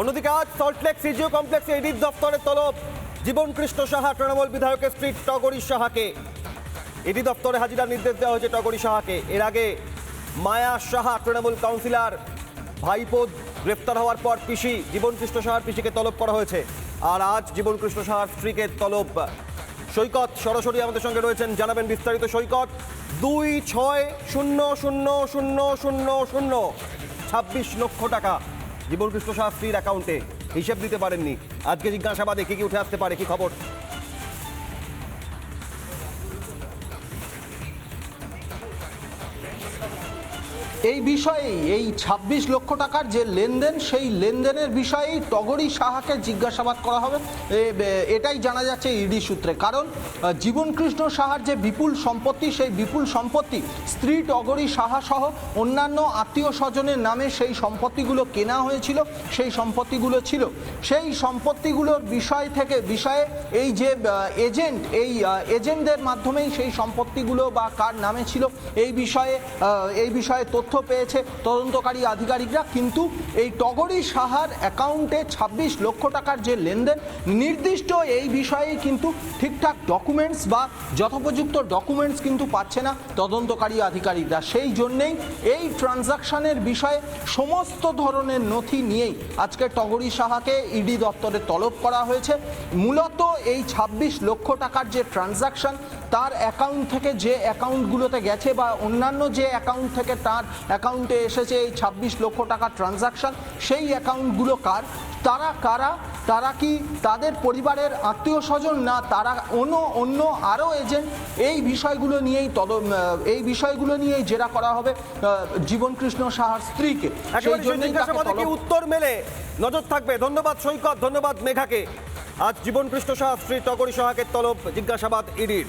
অন্যদিকে আজ সল্টলেক সিজিও কমপ্লেক্সে ইডির দপ্তরের তলব। জীবন কৃষ্ণ সাহা, তৃণমূল বিধায়কের স্ত্রী টগরী সাহাকে। ইডি দপ্তরে হাজিরার নির্দেশ দেওয়া হয়েছে টগরী সাহাকে। এর আগে মায়া সাহা, তৃণমূল কাউন্সিলর, ভাইপো গ্রেফতার হওয়ার পর পিসি, জীবন কৃষ্ণ সাহার পিসিকে তলব করা হয়েছে। আর আজ জীবন কৃষ্ণ সাহার স্ত্রীকে তলব। সৈকত সরাসরি আমাদের সঙ্গে রয়েছেন, জানাবেন বিস্তারিত সৈকত। দুই ছয় শূন্য শূন্য শূন্য শূন্য শূন্য, ছাব্বিশ লক্ষ টাকা। জীবন শাস্ত্রীর অ্যাকাউন্টে হিসেব দিতে পারেননি। আজকে জিজ্ঞাসাবাদে কি কি উঠে আসতে পারে, কি খবর? এই বিষয়েই, এই ২৬ লক্ষ টাকার যে লেনদেন, সেই লেনদেনের বিষয়েই টগরী সাহাকে জিজ্ঞাসাবাদ করা হবে। এটাই জানা যাচ্ছে ইডি সূত্রে। কারণ জীবনকৃষ্ণ সাহার যে বিপুল সম্পত্তি, সেই বিপুল সম্পত্তি স্ত্রী টগরী সাহা সহ অন্যান্য আত্মীয় স্বজনের নামে সেই সম্পত্তিগুলো কেনা হয়েছিল, সেই সম্পত্তিগুলো ছিল। সেই সম্পত্তিগুলোর বিষয় থেকে, বিষয়ে এই যে এজেন্ট, এই এজেন্টদের মাধ্যমেই সেই সম্পত্তিগুলো বা কার নামে ছিল, এই বিষয়ে এই বিষয়ে তথ্য পেয়েছে তদন্তকারী আধিকারিকরা, কিন্তু এই টগরী সাহার অ্যাকাউন্টে ২৬ লক্ষ টাকার যে লেনদেন, নির্দিষ্ট এই বিষয়ে কিন্তু ঠিকঠাক ডকুমেন্টস বা যথোপযুক্ত ডকুমেন্টস কিন্তু পাচ্ছে না তদন্তকারী আধিকারিকরা। সেই জন্যেই এই ট্রানজাকশনের বিষয়ে সমস্ত ধরনের নথি নিয়েই আজকে টগরী সাহাকে ইডি দপ্তরে তলব করা হয়েছে। মূলত এই ২৬ লক্ষ টাকার যে ট্রানজাকশন তার অ্যাকাউন্ট থেকে যে অ্যাকাউন্টগুলোতে গেছে বা অন্যান্য যে অ্যাকাউন্ট থেকে তার অ্যাকাউন্টে এসেছে এই ২৬ লক্ষ টাকার ট্রানজাকশন সেই অ্যাকাউন্টগুলো কার? তারা কারা? তারা কি তাদের পরিবারের আত্মীয় স্বজন? না তারা অন্য অন্য আরও এজেন্ট এই বিষয়গুলো নিয়েই তদ এই বিষয়গুলো নিয়েই জেরা করা হবে জীবনকৃষ্ণ সাহার স্ত্রীকে। সেই জন্যই উত্তর মেলে? নজর থাকবে। ধন্যবাদ সৈকত ধন্যবাদ মেঘাকে। আজ জীবনকৃষ্ণ সাহা শ্রী টগরী সাহাকে তলব। জিজ্ঞাসাবাদ ইডির।